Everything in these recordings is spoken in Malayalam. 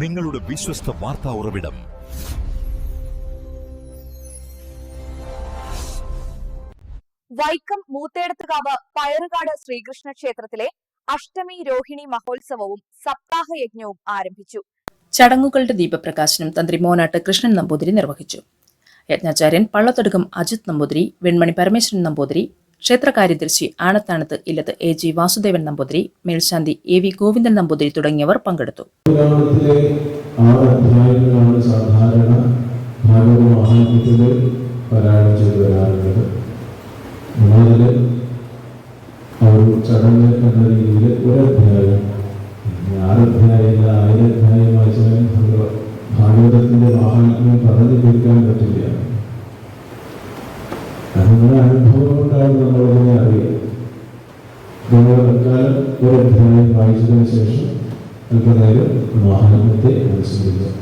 നിങ്ങളുടെ വിശ്വസ്ത വാർത്താ ഉറവിടം. വൈക്കം മൂത്തേടത്തുകാവ് പയറുകാട് ശ്രീകൃഷ്ണ ക്ഷേത്രത്തിലെ അഷ്ടമി രോഹിണി മഹോത്സവവും സപ്താഹ യജ്ഞവും ആരംഭിച്ചു. ചടങ്ങുകളുടെ ദീപപ്രകാശനം തന്ത്രി മോനാട്ട് കൃഷ്ണൻ നമ്പൂതിരി നിർവഹിച്ചു. യജ്ഞാചാര്യൻ പള്ളത്തൊടുക്കം അജിത് നമ്പൂതിരി വെൺമണി പരമേശ്വരൻ നമ്പൂതിരി ക്ഷേത്ര കാര്യദർശി ആണത്താണത്ത് ഇല്ലത്ത് എ ജി വാസുദേവൻ നമ്പൂതിരി മേൽശാന്തി എ വി ഗോവിന്ദൻ നമ്പൂതിരി തുടങ്ങിയവർ പങ്കെടുത്തു. ചടങ്ങ് എന്ന രീതിയിൽ ഒരു അധ്യായം ഇനി ആറ് അധ്യായമില്ല ആയിരം അധ്യായം വായിച്ചാലും നമുക്ക് ഭാഗവതത്തിന്റെ മഹാത്മ്യം പറഞ്ഞു തീർക്കാൻ പറ്റില്ല. അനുഭവം കൊണ്ടാണ് നമ്മളിതിനെ അറിയുക നമ്മൾ തൽക്കാലം ഒരു അധ്യായം വായിച്ചതിന് ശേഷം അല്പനേരം മഹാത്മ്യത്തെ അനുസ്മരിക്കുക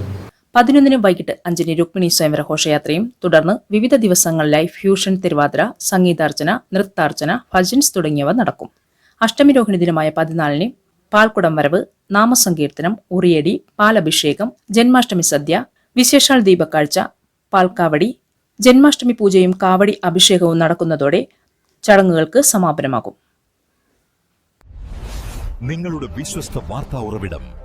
പതിനൊന്നിന് വൈകിട്ട് അഞ്ചിന് രുക്മിണി സ്വയംവര ഘോഷയാത്രയും തുടർന്ന് വിവിധ ദിവസങ്ങളിലായി ഫ്യൂഷൻ തിരുവാതിര സംഗീതാർച്ചന നൃത്താർച്ചന ഭജൻസ് തുടങ്ങിയവ നടക്കും. അഷ്ടമി രോഹിണി ദിനമായ പതിനാലിന് പാൽക്കുടം വരവ് നാമസങ്കീർത്തനം ഉറിയടി പാലഭിഷേകം ജന്മാഷ്ടമി സദ്യ വിശേഷാൽ ദീപക്കാഴ്ച പാൽക്കാവടി ജന്മാഷ്ടമി പൂജയും കാവടി അഭിഷേകവും നടക്കുന്നതോടെ ചടങ്ങുകൾക്ക് സമാപനമാകും. നിങ്ങളുടെ വിശ്വസ്ത വാർത്താ ഉറവിടം